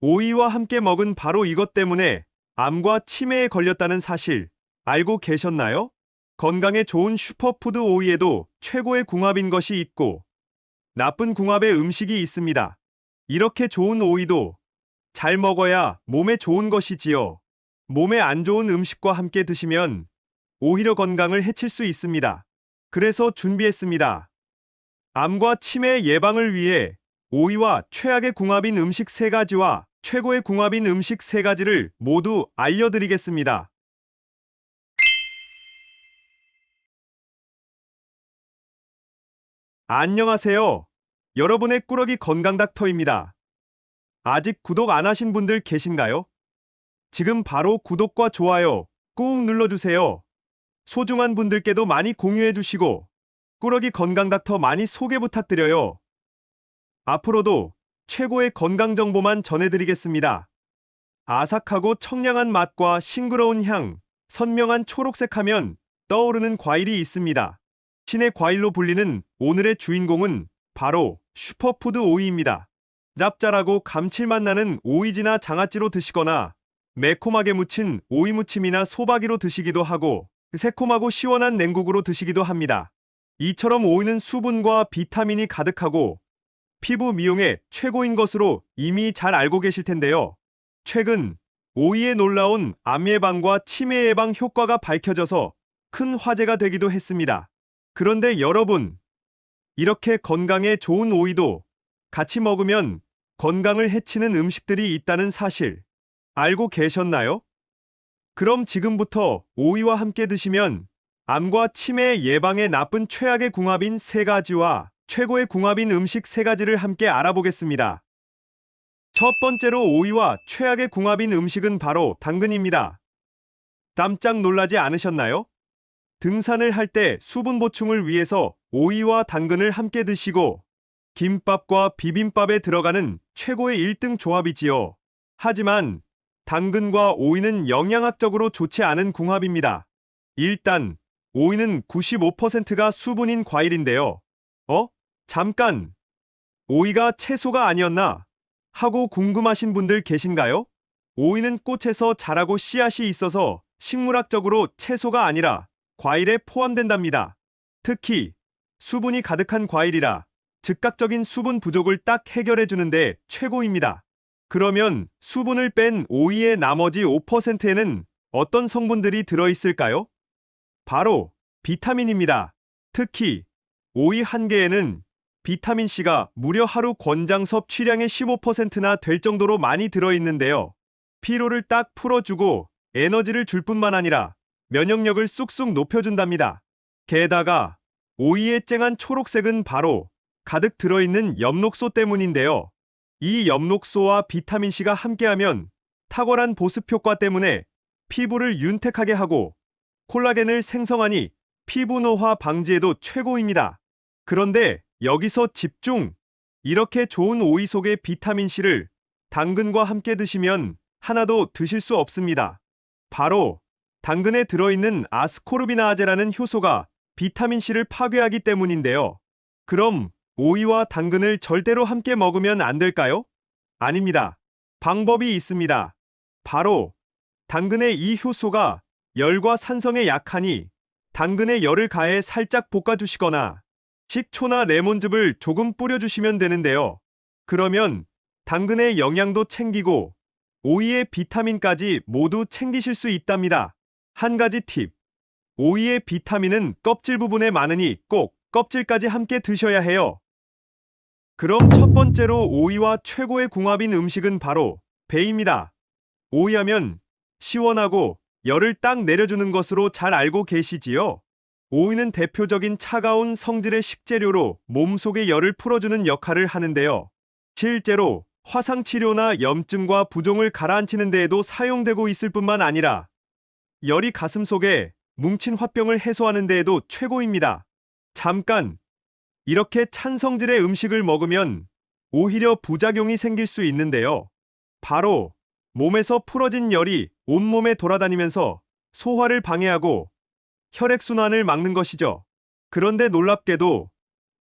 오이와 함께 먹은 바로 이것 때문에 암과 치매에 걸렸다는 사실 알고 계셨나요? 건강에 좋은 슈퍼푸드 오이에도 최고의 궁합인 것이 있고 나쁜 궁합의 음식이 있습니다. 이렇게 좋은 오이도 잘 먹어야 몸에 좋은 것이지요. 몸에 안 좋은 음식과 함께 드시면 오히려 건강을 해칠 수 있습니다. 그래서 준비했습니다. 암과 치매 예방을 위해 오이와 최악의 궁합인 음식 세 가지와 최고의 궁합인 음식 세 가지를 모두 알려드리겠습니다. 안녕하세요. 여러분의 꾸러기 건강 닥터입니다. 아직 구독 안 하신 분들 계신가요? 지금 바로 구독과 좋아요 꾹 눌러주세요. 소중한 분들께도 많이 공유해 주시고 꾸러기 건강 닥터 많이 소개 부탁드려요. 앞으로도 최고의 건강 정보만 전해드리겠습니다. 아삭하고 청량한 맛과 싱그러운 향, 선명한 초록색 하면 떠오르는 과일이 있습니다. 신의 과일로 불리는 오늘의 주인공은 바로 슈퍼푸드 오이입니다. 짭짤하고 감칠맛 나는 오이지나 장아찌로 드시거나 매콤하게 무친 오이 무침이나 소박이로 드시기도 하고 새콤하고 시원한 냉국으로 드시기도 합니다. 이처럼 오이는 수분과 비타민이 가득하고 피부 미용에 최고인 것으로 이미 잘 알고 계실 텐데요. 최근 오이에 놀라운 암 예방과 치매 예방 효과가 밝혀져서 큰 화제가 되기도 했습니다. 그런데 여러분, 이렇게 건강에 좋은 오이도 같이 먹으면 건강을 해치는 음식들이 있다는 사실 알고 계셨나요? 그럼 지금부터 오이와 함께 드시면 암과 치매 예방에 나쁜 최악의 궁합인 세 가지와 최고의 궁합인 음식 세 가지를 함께 알아보겠습니다. 첫 번째로 오이와 최악의 궁합인 음식은 바로 당근입니다. 깜짝 놀라지 않으셨나요? 등산을 할 때 수분 보충을 위해서 오이와 당근을 함께 드시고 김밥과 비빔밥에 들어가는 최고의 1등 조합이지요. 하지만 당근과 오이는 영양학적으로 좋지 않은 궁합입니다. 일단 오이는 95%가 수분인 과일인데요. 어? 잠깐! 오이가 채소가 아니었나? 하고 궁금하신 분들 계신가요? 오이는 꽃에서 자라고 씨앗이 있어서 식물학적으로 채소가 아니라 과일에 포함된답니다. 특히 수분이 가득한 과일이라 즉각적인 수분 부족을 딱 해결해 주는데 최고입니다. 그러면 수분을 뺀 오이의 나머지 5%에는 어떤 성분들이 들어있을까요? 바로 비타민입니다. 특히 오이 한 개에는 비타민 C가 무려 하루 권장 섭취량의 15%나 될 정도로 많이 들어있는데요. 피로를 딱 풀어주고 에너지를 줄 뿐만 아니라 면역력을 쑥쑥 높여준답니다. 게다가 오이의 쨍한 초록색은 바로 가득 들어있는 엽록소 때문인데요. 이 엽록소와 비타민C가 함께하면 탁월한 보습 효과 때문에 피부를 윤택하게 하고 콜라겐을 생성하니 피부 노화 방지에도 최고입니다. 그런데 여기서 집중! 이렇게 좋은 오이 속의 비타민C를 당근과 함께 드시면 하나도 드실 수 없습니다. 바로 당근에 들어있는 아스코르비나아제라는 효소가 비타민C를 파괴하기 때문인데요. 그럼 오이와 당근을 절대로 함께 먹으면 안 될까요? 아닙니다. 방법이 있습니다. 바로 당근의 이 효소가 열과 산성에 약하니 당근에 열을 가해 살짝 볶아주시거나 식초나 레몬즙을 조금 뿌려주시면 되는데요. 그러면 당근의 영양도 챙기고 오이의 비타민까지 모두 챙기실 수 있답니다. 한 가지 팁. 오이의 비타민은 껍질 부분에 많으니 꼭 껍질까지 함께 드셔야 해요. 그럼 첫 번째로 오이와 최고의 궁합인 음식은 바로 배입니다. 오이하면 시원하고 열을 딱 내려주는 것으로 잘 알고 계시지요? 오이는 대표적인 차가운 성질의 식재료로 몸속의 열을 풀어주는 역할을 하는데요. 실제로 화상치료나 염증과 부종을 가라앉히는 데에도 사용되고 있을 뿐만 아니라 열이 가슴 속에 뭉친 화병을 해소하는 데에도 최고입니다. 잠깐! 이렇게 찬 성질의 음식을 먹으면 오히려 부작용이 생길 수 있는데요. 바로 몸에서 풀어진 열이 온몸에 돌아다니면서 소화를 방해하고 혈액순환을 막는 것이죠. 그런데 놀랍게도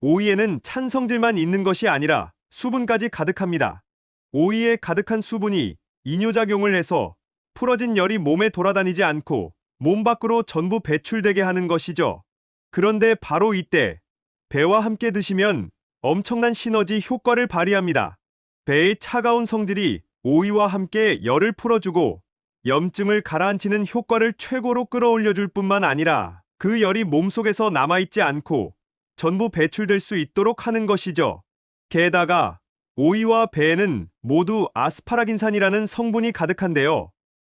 오이에는 찬 성질만 있는 것이 아니라 수분까지 가득합니다. 오이에 가득한 수분이 이뇨작용을 해서 풀어진 열이 몸에 돌아다니지 않고 몸 밖으로 전부 배출되게 하는 것이죠. 그런데 바로 이때 배와 함께 드시면 엄청난 시너지 효과를 발휘합니다. 배의 차가운 성질이 오이와 함께 열을 풀어주고 염증을 가라앉히는 효과를 최고로 끌어올려줄 뿐만 아니라 그 열이 몸속에서 남아있지 않고 전부 배출될 수 있도록 하는 것이죠. 게다가 오이와 배에는 모두 아스파라긴산이라는 성분이 가득한데요.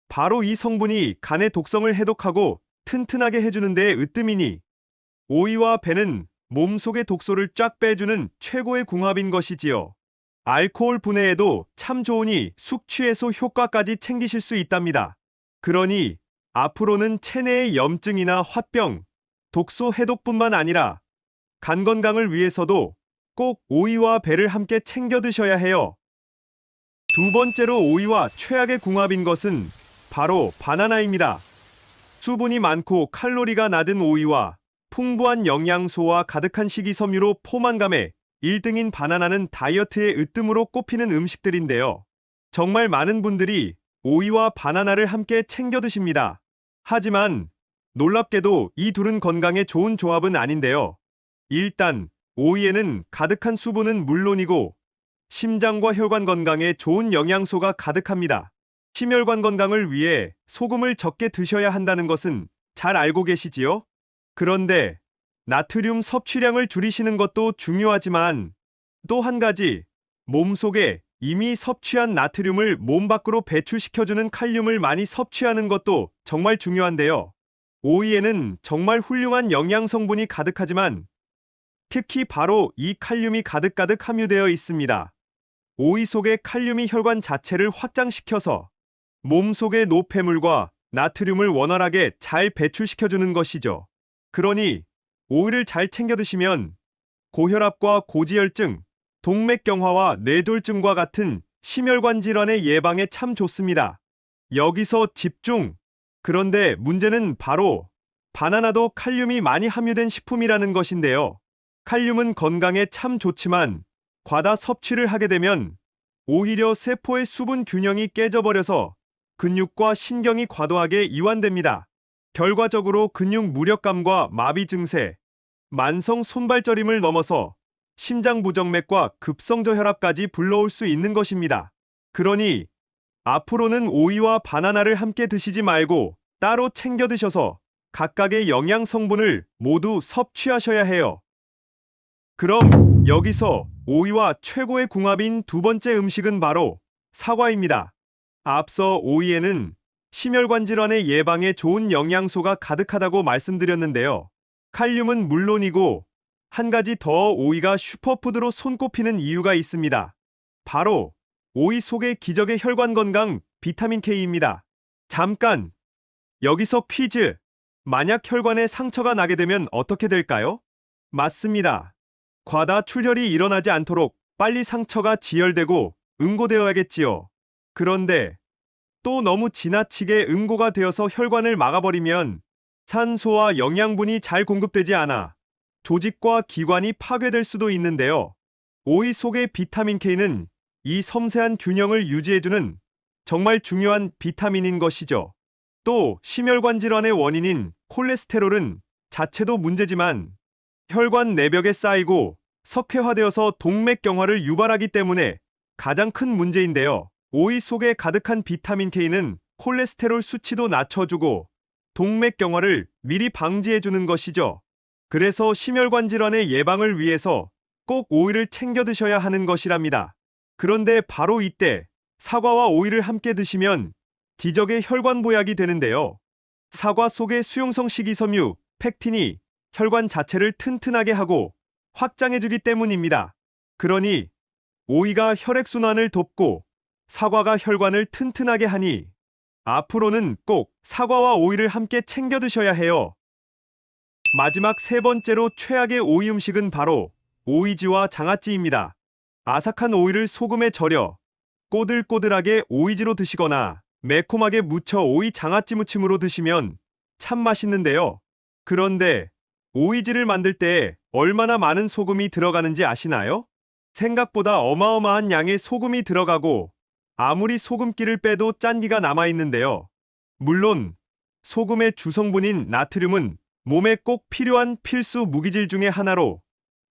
바로 이 성분이 간의 독성을 해독하고 튼튼하게 해주는 데 으뜸이니 오이와 배는 몸속의 독소를 쫙 빼주는 최고의 궁합인 것이지요. 알코올 분해에도 참 좋으니 숙취해소 효과까지 챙기실 수 있답니다. 그러니 앞으로는 체내의 염증이나 화병, 독소 해독뿐만 아니라 간 건강을 위해서도 꼭 오이와 배를 함께 챙겨 드셔야 해요. 두 번째로 오이와 최악의 궁합인 것은 바로 바나나입니다. 수분이 많고 칼로리가 낮은 오이와 풍부한 영양소와 가득한 식이섬유로 포만감에 1등인 바나나는 다이어트의 으뜸으로 꼽히는 음식들인데요. 정말 많은 분들이 오이와 바나나를 함께 챙겨 드십니다. 하지만 놀랍게도 이 둘은 건강에 좋은 조합은 아닌데요. 일단 오이에는 가득한 수분은 물론이고 심장과 혈관 건강에 좋은 영양소가 가득합니다. 심혈관 건강을 위해 소금을 적게 드셔야 한다는 것은 잘 알고 계시지요? 그런데 나트륨 섭취량을 줄이시는 것도 중요하지만 또 한 가지 몸 속에 이미 섭취한 나트륨을 몸 밖으로 배출시켜주는 칼륨을 많이 섭취하는 것도 정말 중요한데요. 오이에는 정말 훌륭한 영양 성분이 가득하지만 특히 바로 이 칼륨이 가득가득 함유되어 있습니다. 오이 속의 칼륨이 혈관 자체를 확장시켜서 몸 속의 노폐물과 나트륨을 원활하게 잘 배출시켜주는 것이죠. 그러니 오이를 잘 챙겨 드시면 고혈압과 고지혈증, 동맥경화와 뇌졸중과 같은 심혈관 질환의 예방에 참 좋습니다. 여기서 집중! 그런데 문제는 바로 바나나도 칼륨이 많이 함유된 식품이라는 것인데요. 칼륨은 건강에 참 좋지만 과다 섭취를 하게 되면 오히려 세포의 수분 균형이 깨져버려서 근육과 신경이 과도하게 이완됩니다. 결과적으로 근육 무력감과 마비 증세, 만성 손발저림을 넘어서 심장 부정맥과 급성저 혈압까지 불러올 수 있는 것입니다. 그러니 앞으로는 오이와 바나나를 함께 드시지 말고 따로 챙겨 드셔서 각각의 영양 성분을 모두 섭취하셔야 해요. 그럼 여기서 오이와 최고의 궁합인 두 번째 음식은 바로 사과입니다. 앞서 오이에는 심혈관 질환의 예방에 좋은 영양소가 가득하다고 말씀드렸는데요. 칼륨은 물론이고 한 가지 더 오이가 슈퍼푸드로 손꼽히는 이유가 있습니다. 바로 오이 속의 기적의 혈관 건강 비타민 K입니다. 잠깐! 여기서 퀴즈! 만약 혈관에 상처가 나게 되면 어떻게 될까요? 맞습니다. 과다 출혈이 일어나지 않도록 빨리 상처가 지혈되고 응고되어야겠지요. 그런데 또 너무 지나치게 응고가 되어서 혈관을 막아버리면 산소와 영양분이 잘 공급되지 않아 조직과 기관이 파괴될 수도 있는데요. 오이 속의 비타민 K는 이 섬세한 균형을 유지해주는 정말 중요한 비타민인 것이죠. 또 심혈관 질환의 원인인 콜레스테롤은 자체도 문제지만 혈관 내벽에 쌓이고 석회화되어서 동맥 경화를 유발하기 때문에 가장 큰 문제인데요. 오이 속에 가득한 비타민 K는 콜레스테롤 수치도 낮춰주고 동맥경화를 미리 방지해주는 것이죠. 그래서 심혈관 질환의 예방을 위해서 꼭 오이를 챙겨 드셔야 하는 것이랍니다. 그런데 바로 이때 사과와 오이를 함께 드시면 기적의 혈관 보약이 되는데요. 사과 속의 수용성 식이섬유, 팩틴이 혈관 자체를 튼튼하게 하고 확장해주기 때문입니다. 그러니 오이가 혈액순환을 돕고 사과가 혈관을 튼튼하게 하니 앞으로는 꼭 사과와 오이를 함께 챙겨 드셔야 해요. 마지막 세 번째로 최악의 오이 음식은 바로 오이지와 장아찌입니다. 아삭한 오이를 소금에 절여 꼬들꼬들하게 오이지로 드시거나 매콤하게 무쳐 오이 장아찌 무침으로 드시면 참 맛있는데요. 그런데 오이지를 만들 때 얼마나 많은 소금이 들어가는지 아시나요? 생각보다 어마어마한 양의 소금이 들어가고 아무리 소금기를 빼도 짠기가 남아있는데요. 물론 소금의 주성분인 나트륨은 몸에 꼭 필요한 필수 무기질 중의 하나로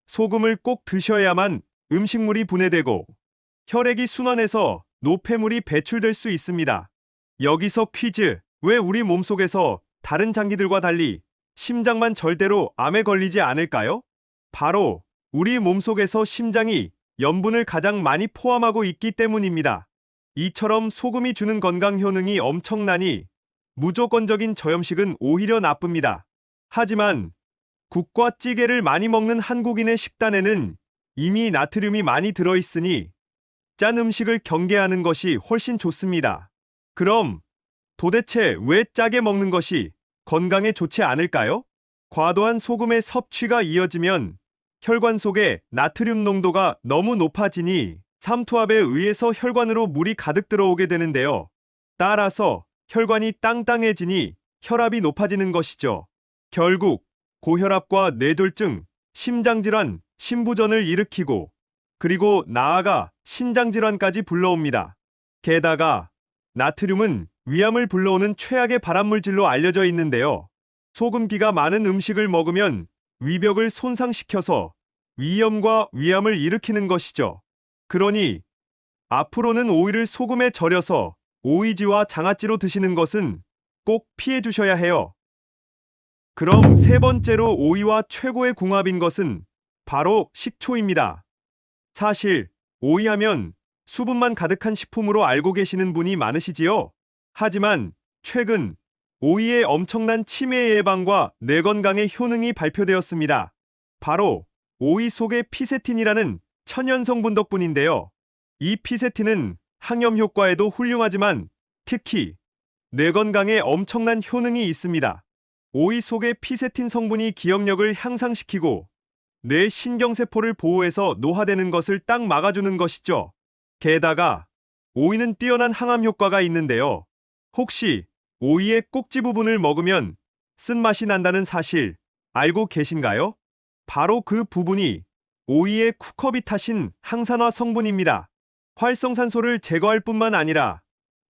소금을 꼭 드셔야만 음식물이 분해되고 혈액이 순환해서 노폐물이 배출될 수 있습니다. 여기서 퀴즈. 왜 우리 몸속에서 다른 장기들과 달리 심장만 절대로 암에 걸리지 않을까요? 바로 우리 몸속에서 심장이 염분을 가장 많이 포함하고 있기 때문입니다. 이처럼 소금이 주는 건강 효능이 엄청나니 무조건적인 저염식은 오히려 나쁩니다. 하지만 국과 찌개를 많이 먹는 한국인의 식단에는 이미 나트륨이 많이 들어있으니 짠 음식을 경계하는 것이 훨씬 좋습니다. 그럼 도대체 왜 짜게 먹는 것이 건강에 좋지 않을까요? 과도한 소금의 섭취가 이어지면 혈관 속에 나트륨 농도가 너무 높아지니 삼투압에 의해서 혈관으로 물이 가득 들어오게 되는데요. 따라서 혈관이 땅땅해지니 혈압이 높아지는 것이죠. 결국 고혈압과 뇌졸중, 심장질환, 심부전을 일으키고 그리고 나아가 신장질환까지 불러옵니다. 게다가 나트륨은 위암을 불러오는 최악의 발암물질로 알려져 있는데요. 소금기가 많은 음식을 먹으면 위벽을 손상시켜서 위염과 위암을 일으키는 것이죠. 그러니 앞으로는 오이를 소금에 절여서 오이지와 장아찌로 드시는 것은 꼭 피해 주셔야 해요. 그럼 세 번째로 오이와 최고의 궁합인 것은 바로 식초입니다. 사실 오이 하면 수분만 가득한 식품으로 알고 계시는 분이 많으시지요? 하지만 최근 오이의 엄청난 치매 예방과 뇌 건강의 효능이 발표되었습니다. 바로 오이 속의 피세틴이라는 천연 성분 덕분인데요. 이 피세틴은 항염 효과에도 훌륭하지만 특히 뇌 건강에 엄청난 효능이 있습니다. 오이 속의 피세틴 성분이 기억력을 향상시키고 뇌 신경세포를 보호해서 노화되는 것을 딱 막아주는 것이죠. 게다가 오이는 뛰어난 항암 효과가 있는데요. 혹시 오이의 꼭지 부분을 먹으면 쓴맛이 난다는 사실 알고 계신가요? 바로 그 부분이 오이의 쿠커비타신 항산화 성분입니다. 활성산소를 제거할 뿐만 아니라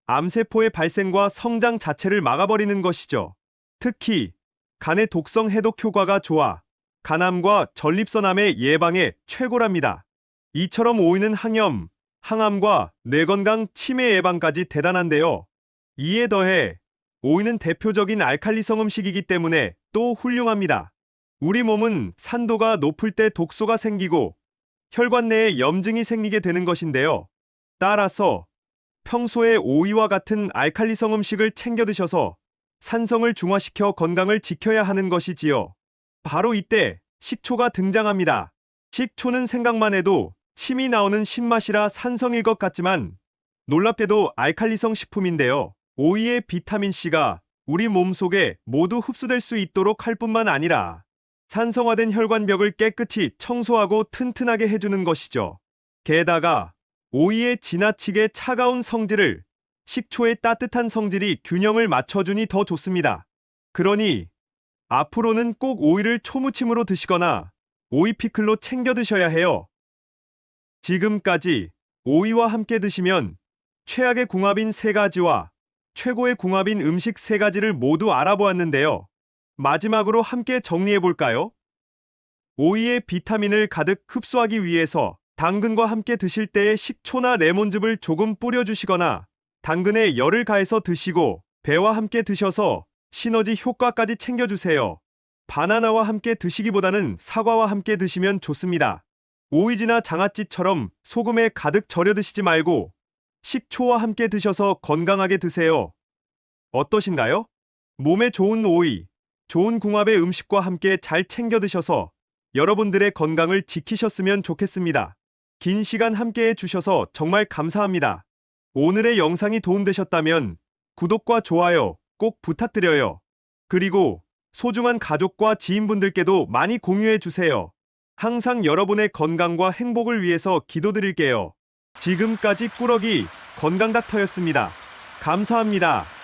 암세포의 발생과 성장 자체를 막아버리는 것이죠. 특히 간의 독성 해독 효과가 좋아 간암과 전립선암의 예방에 최고랍니다. 이처럼 오이는 항염, 항암과 뇌건강 치매 예방까지 대단한데요. 이에 더해 오이는 대표적인 알칼리성 음식이기 때문에 또 훌륭합니다. 우리 몸은 산도가 높을 때 독소가 생기고 혈관 내에 염증이 생기게 되는 것인데요. 따라서 평소에 오이와 같은 알칼리성 음식을 챙겨 드셔서 산성을 중화시켜 건강을 지켜야 하는 것이지요. 바로 이때 식초가 등장합니다. 식초는 생각만 해도 침이 나오는 신맛이라 산성일 것 같지만 놀랍게도 알칼리성 식품인데요. 오이의 비타민C가 우리 몸속에 모두 흡수될 수 있도록 할 뿐만 아니라 산성화된 혈관벽을 깨끗이 청소하고 튼튼하게 해주는 것이죠. 게다가 오이의 지나치게 차가운 성질을 식초의 따뜻한 성질이 균형을 맞춰주니 더 좋습니다. 그러니 앞으로는 꼭 오이를 초무침으로 드시거나 오이 피클로 챙겨 드셔야 해요. 지금까지 오이와 함께 드시면 최악의 궁합인 세 가지와 최고의 궁합인 음식 세 가지를 모두 알아보았는데요. 마지막으로 함께 정리해 볼까요? 오이의 비타민을 가득 흡수하기 위해서 당근과 함께 드실 때에 식초나 레몬즙을 조금 뿌려주시거나 당근에 열을 가해서 드시고 배와 함께 드셔서 시너지 효과까지 챙겨주세요. 바나나와 함께 드시기보다는 사과와 함께 드시면 좋습니다. 오이지나 장아찌처럼 소금에 가득 절여 드시지 말고 식초와 함께 드셔서 건강하게 드세요. 어떠신가요? 몸에 좋은 오이, 좋은 궁합의 음식과 함께 잘 챙겨 드셔서 여러분들의 건강을 지키셨으면 좋겠습니다. 긴 시간 함께 해 주셔서 정말 감사합니다. 오늘의 영상이 도움되셨다면 구독과 좋아요 꼭 부탁드려요. 그리고 소중한 가족과 지인분들께도 많이 공유해 주세요. 항상 여러분의 건강과 행복을 위해서 기도드릴게요. 지금까지 꾸러기 건강닥터였습니다. 감사합니다.